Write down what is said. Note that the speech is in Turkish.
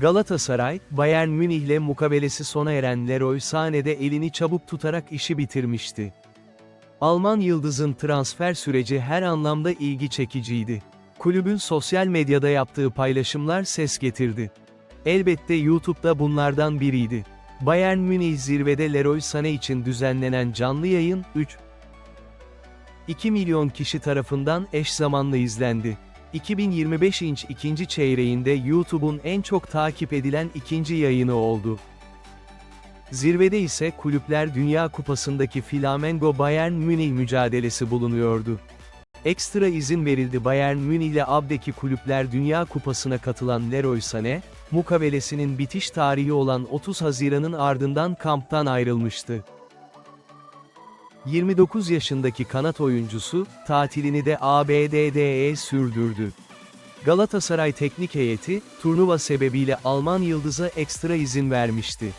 Galatasaray, Bayern Münih'le mukabelesi sona eren Leroy Sané'de elini çabuk tutarak işi bitirmişti. Alman yıldızın transfer süreci her anlamda ilgi çekiciydi. Kulübün sosyal medyada yaptığı paylaşımlar ses getirdi. Elbette YouTube'da bunlardan biriydi. Bayern Münih zirvede Leroy Sané için düzenlenen canlı yayın, 3. 2 milyon kişi tarafından eş zamanlı izlendi. 2025 inç ikinci çeyreğinde YouTube'un en çok takip edilen ikinci yayını oldu. Zirvede ise Kulüpler Dünya Kupası'ndaki Flamengo Bayern Münih mücadelesi bulunuyordu. Ekstra izin verildi Bayern Münih ile Ab'deki Kulüpler Dünya Kupası'na katılan Leroy Sané, mukabelesinin bitiş tarihi olan 30 Haziran'ın ardından kamptan ayrılmıştı. 29 yaşındaki kanat oyuncusu, tatilini de ABD'de sürdürdü. Galatasaray teknik heyeti, turnuva sebebiyle Alman yıldıza ekstra izin vermişti.